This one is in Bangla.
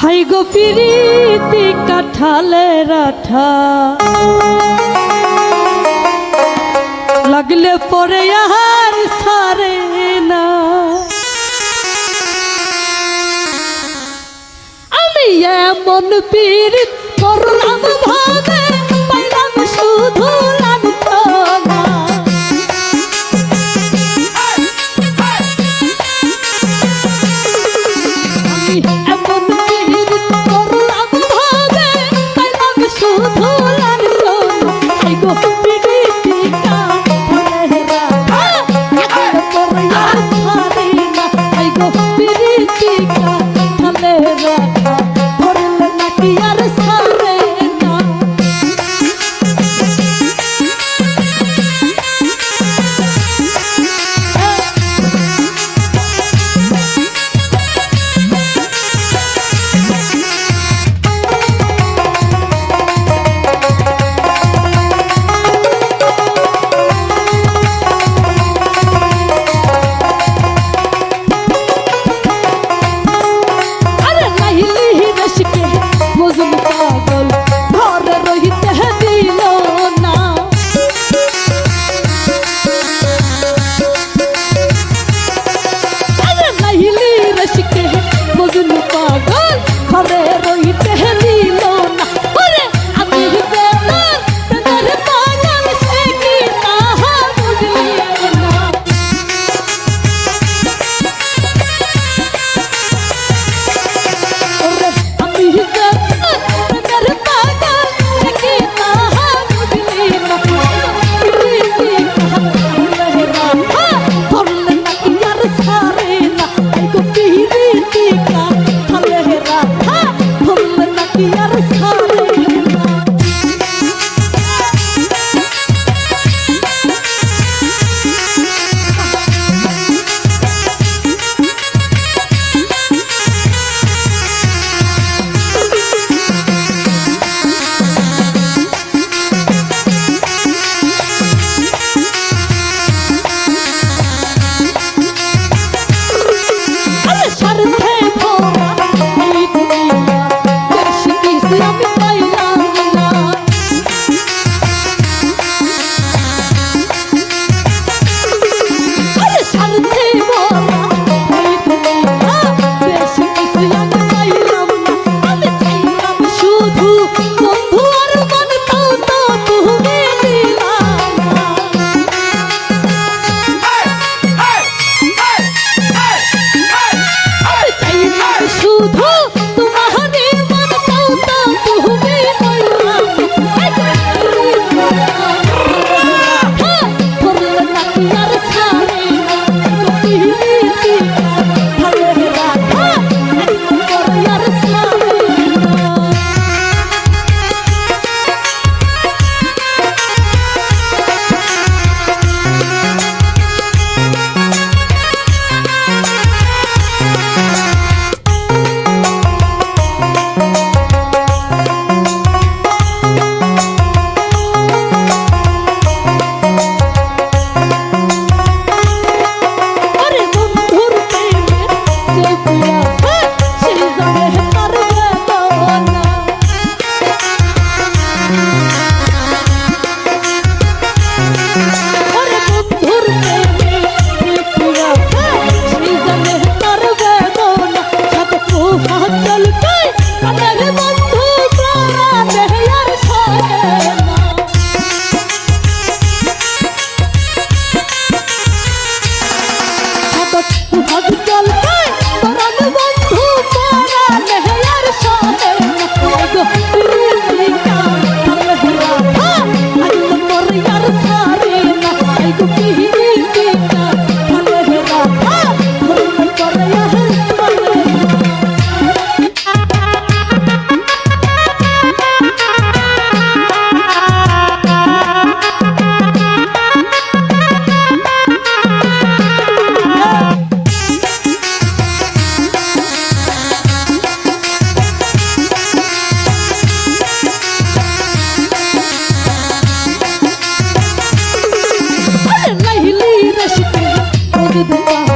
হাই গো পিরিতি কাঠালে রাঠা। লাগলে পরে আর সারে না। আমি এমন পীড়িত দুয়া